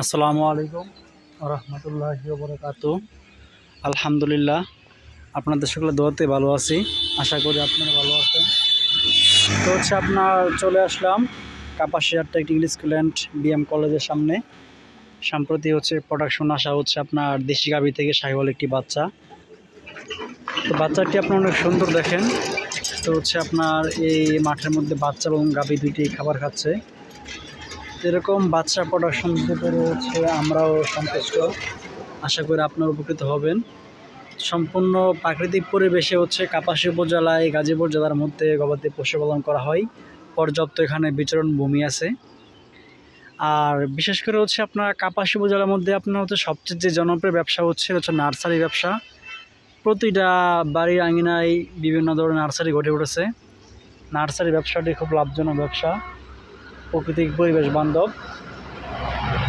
আসসালামু আলাইকুম রহমতুল্লাহি বরকাত আলহামদুলিল্লাহ, আপনাদের সকলে দোয়াতে ভালো আছি। আশা করি আপনারা ভালো আছেন। তো হচ্ছে আপনার চলে আসলাম কাপাসিয়ার টেকনিক্যাল স্কুল অ্যান্ড বিএম কলেজের সামনে। সম্প্রতি হচ্ছে প্রোডাকশন আসা হচ্ছে আপনার দেশি গাভি থেকে সাহিওয়াল একটি বাচ্চা। তো বাচ্চাটি আপনার অনেক সুন্দর দেখেন। তো হচ্ছে আপনার এই মাঠের মধ্যে বাচ্চা এবং গাভি দুইটি খাবার খাচ্ছে। এরকম বাচ্চা প্রোডাকশন দিতে পেরে হচ্ছে আমরাও সন্তুষ্ট। আশা করি আপনারা উপকৃত হবেন। সম্পূর্ণ প্রাকৃতিক পরিবেশে হচ্ছে কাপাসী উপজেলায় গাজীপুর জেলার মধ্যে গবাদি পশুপালন করা হয়। পর্যাপ্ত এখানে বিচরণ ভূমি আছে। আর বিশেষ করে হচ্ছে আপনার কাপাসী উপজেলার মধ্যে আপনার হচ্ছে সবচেয়ে যে জনপ্রিয় ব্যবসা হচ্ছে হচ্ছে নার্সারি ব্যবসা। প্রতিটা বাড়ির আঙিনায় বিভিন্ন ধরনের নার্সারি গড়ে উঠেছে। নার্সারি ব্যবসাটি খুব লাভজনক ব্যবসা। প্রাকৃতিক পরিবেশ বান্ধব।